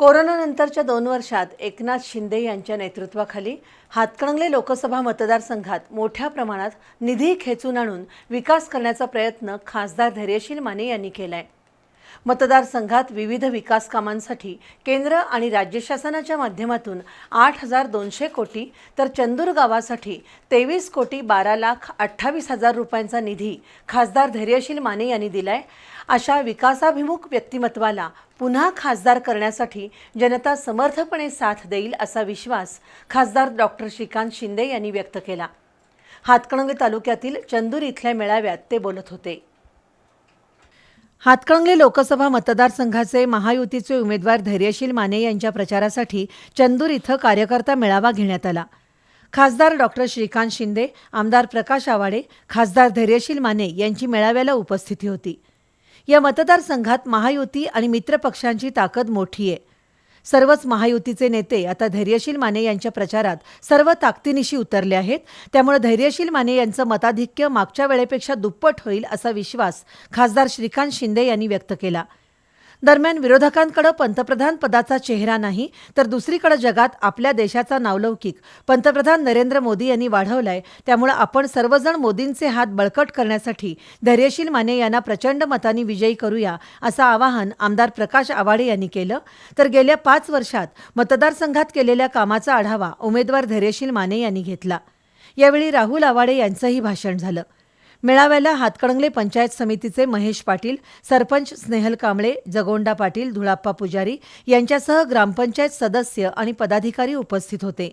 कोरोनानंतरच्या दोन वर्षात एकनाथ शिंदे यांच्या नेतृत्वाखाली हातकणंगले लोकसभा मतदारसंघात मोठ्या प्रमाणात निधी खेचून आणून विकास करण्याचा प्रयत्न खासदार धैर्यशील माने यांनी केला आहे मतदारसंघात विविध विकास कामांसाठी केंद्र आणि राज्य शासनाच्या माध्यमातून आठ हजार दोनशे कोटी तर चंदूर गावासाठी तेवीस कोटी बारा लाख अठ्ठावीस हजार रुपयांचा निधी खासदार धैर्यशील माने यांनी दिलाय. अशा विकासाभिमुख व्यक्तिमत्वाला पुन्हा खासदार करण्यासाठी जनता समर्थपणे साथ देईल असा विश्वास खासदार डॉक्टर श्रीकांत शिंदे यांनी व्यक्त केला. हातकणंगले तालुक्यातील चंदूर इथल्या मेळाव्यात ते बोलत होते. हातकणंगले लोकसभा मतदारसंघाचे महायुतीचे उमेदवार धैर्यशील माने यांच्या प्रचारासाठी चंदूर इथं कार्यकर्ता मेळावा घेण्यात आला. खासदार डॉक्टर श्रीकांत शिंदे आमदार प्रकाश आवाडे खासदार धैर्यशील माने यांची मेळाव्याला उपस्थिती होती. या मतदारसंघात महायुती आणि मित्रपक्षांची ताकद मोठी आहे. सर्वच महायुतीचे नेते आता धैर्यशील माने यांच्या प्रचारात सर्व ताकदीनिशी उतरले आहेत. त्यामुळे धैर्यशील माने यांचं मताधिक्य मागच्या वेळेपेक्षा दुप्पट होईल असा विश्वास खासदार श्रीकांत शिंदे यांनी व्यक्त केला. दरम्यान विरोधकांकडे पंतप्रधान पदाचा चेहरा नाही तर दुसरीकडे जगात आपल्या देशाचा नावलौकिक. पंतप्रधान नरेंद्र मोदी यांनी वाढवलाय त्यामुळे आपण सर्वजण मोदींचे हात बळकट करण्यासाठी धैर्यशील माने यांना प्रचंड मतांनी विजयी करूया असं आवाहन आमदार प्रकाश आवाडे यांनी केलं. तर गेल्या पाच वर्षात मतदारसंघात केलेल्या कामाचा आढावा उमेदवार धैर्यशील माने यांनी घेतला. यावेळी राहुल आवाडे यांचंही भाषण झालं. मेळाव्याला हातकणंगले पंचायत समितीचे महेश पाटील सरपंच स्नेहल कांबळे जगोंडा पाटील धुळाप्पा पुजारी यांच्यासह ग्रामपंचायत सदस्य आणि पदाधिकारी उपस्थित होते.